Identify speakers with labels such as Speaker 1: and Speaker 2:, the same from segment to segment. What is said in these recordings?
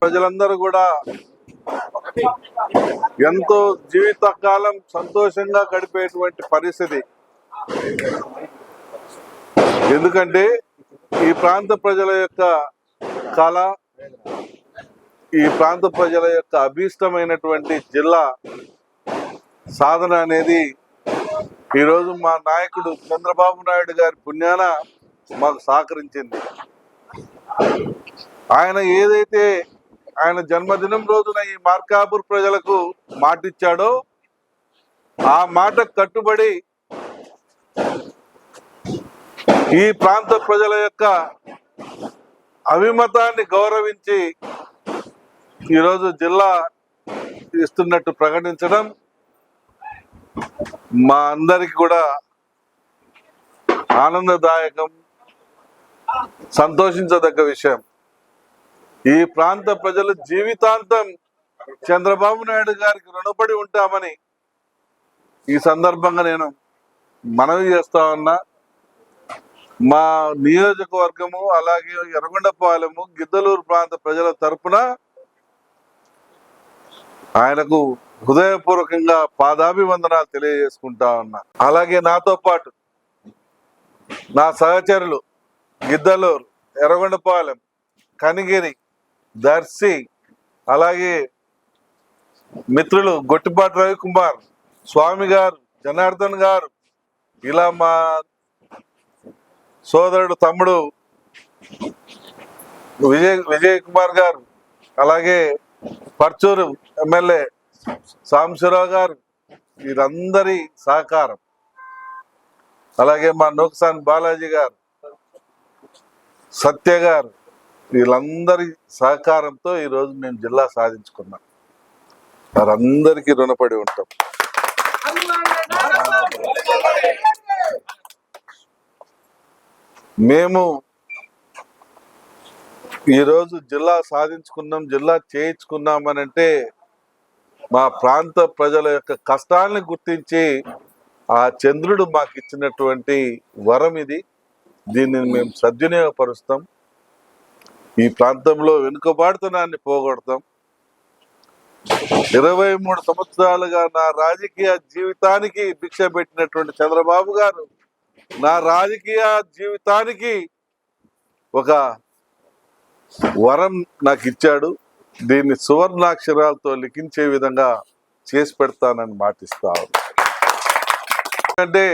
Speaker 1: ప్రజలందరూ కూడా ఎంతో జీవితకాలం సంతోషంగా గడిపేటువంటి పరిస్థితి. ఎందుకంటే ఈ ప్రాంత ప్రజల యొక్క కళ ఈ ప్రాంత ప్రజల యొక్క అభీష్టమైనటువంటి జిల్లా సాధన అనేది ఈరోజు మా నాయకుడు చంద్రబాబు నాయుడు గారి పుణ్యాన మాకు సహకరించింది. ఆయన ఏదైతే ఆయన జన్మదినం రోజున ఈ మార్కాపూర్ ప్రజలకు మాటిచ్చాడో ఆ మాట కట్టుబడి ఈ ప్రాంత ప్రజల యొక్క అభిమతాన్ని గౌరవించి ఈరోజు జిల్లా ఇస్తున్నట్టు ప్రకటించడం మా అందరికి కూడా ఆనందదాయకం సంతోషించదగ్గ విషయం. ఈ ప్రాంత ప్రజలు జీవితాంతం చంద్రబాబు నాయుడు గారికి రుణపడి ఉంటామని ఈ సందర్భంగా నేను మనవి చేస్తా ఉన్నా. మా నియోజకవర్గము అలాగే ఎర్రగొండపాలెము గిద్దలూరు ప్రాంత ప్రజల తరపున ఆయనకు హృదయపూర్వకంగా పాదాభివందనాలు తెలియజేసుకుంటా ఉన్నా. అలాగే నాతో పాటు నా సహచరులు గిద్దలూరు ఎర్రగొండపాలెం కనిగిరి దర్శి అలాగే మిత్రులు గొట్టిపాటి రవికుమార్ స్వామి గారు జనార్దన్ గారు ఇలా మా సోదరుడు తమ్ముడు విజయ్ విజయ్ కుమార్ గారు అలాగే పర్చూరు ఎమ్మెల్యే సాంశురావు గారు వీరందరి సహకారం. అలాగే మా నోక్సాన్ బాలాజీ గారు సత్య గారు వీళ్ళందరి సహకారంతో ఈరోజు మేము జిల్లా సాధించుకున్నాం. వారందరికీ రుణపడి ఉంటాం. మేము ఈరోజు జిల్లా సాధించుకున్నాం జిల్లా చేయించుకున్నాం అని అంటే మా ప్రాంత ప్రజల యొక్క కష్టాలను గుర్తించి ఆ చంద్రుడు మాకు ఇచ్చినటువంటి వరం ఇది. దీన్ని మేము సద్వినియోగపరుస్తాం. ఈ ప్రాంతంలో వెనుకబాటుతనాన్ని పోగొడతాం. ఇరవై మూడు సంవత్సరాలుగా నా రాజకీయ జీవితానికి భిక్ష పెట్టినటువంటి చంద్రబాబు గారు నా రాజకీయ జీవితానికి ఒక వరం నాకు ఇచ్చాడు. దీన్ని సువర్ణాక్షరాలతో లిఖించే విధంగా చేసి పెడతానని మాటిస్తా ఎందుకంటే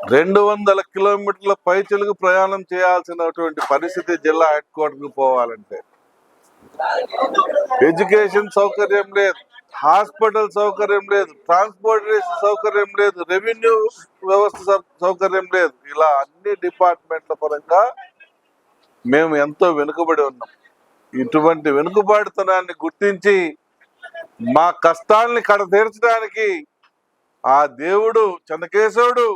Speaker 1: రెండు వందల కిలోమీటర్ల పైచలకు ప్రయాణం చేయాల్సినటువంటి పరిస్థితి జిల్లా హెడ్ క్వార్టర్కి పోవాలంటే. ఎడ్యుకేషన్ సౌకర్యం లేదు. హాస్పిటల్ సౌకర్యం లేదు ట్రాన్స్పోర్టేషన్ సౌకర్యం లేదు రెవెన్యూ వ్యవస్థ సౌకర్యం లేదు. ఇలా అన్ని డిపార్ట్మెంట్ల పరంగా మేము ఎంతో వెనుకబడి ఉన్నాం. ఇటువంటి వెనుకబాటుతనాన్ని గుర్తించి మా కష్టాల్ని కడతీర్చడానికి ఆ దేవుడు చంద్రకేశవుడు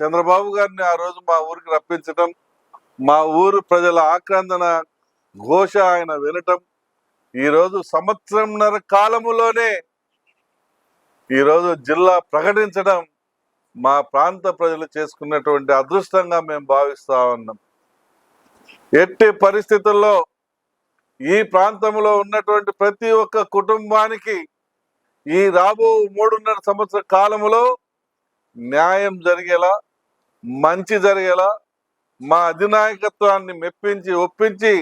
Speaker 1: చంద్రబాబు గారిని ఆ రోజు మా ఊరికి రప్పించటం మా ఊరు ప్రజల ఆక్రందన ఘోష ఆయన వినటం ఈరోజు సంవత్సరంన్నర కాలములోనే ఈరోజు జిల్లా ప్రకటించడం మా ప్రాంత ప్రజలు చేసుకున్నటువంటి అదృష్టంగా మేము భావిస్తా ఉన్నాం. ఎట్టి పరిస్థితుల్లో ఈ ప్రాంతంలో ఉన్నటువంటి ప్రతి ఒక్క కుటుంబానికి ఈ రాబో మూడున్నర సంవత్సర కాలములో న్యాయం జరిగేలా మంచి జరిగేలా మా అధినాయకత్వాన్ని మెప్పించి ఒప్పించి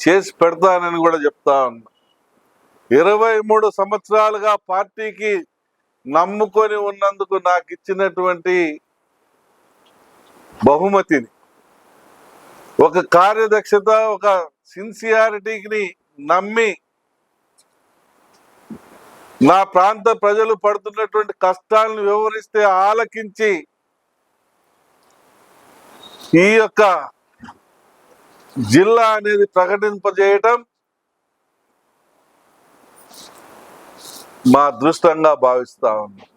Speaker 1: చేసి పెడతానని కూడా చెప్తా ఉన్నా. ఇరవై మూడు సంవత్సరాలుగా పార్టీకి నమ్ముకొని ఉన్నందుకు నాకు ఇచ్చినటువంటి బహుమతిని ఒక కార్యదక్షత ఒక సిన్సియారిటీని నమ్మి నా ప్రాంత ప్రజలు పడుతున్నటువంటి కష్టాలను వివరిస్తే ఆలకించి ఈ యొక్క జిల్లా అనేది ప్రకటింపజేయటం మా అదృష్టంగా భావిస్తా ఉన్నాం.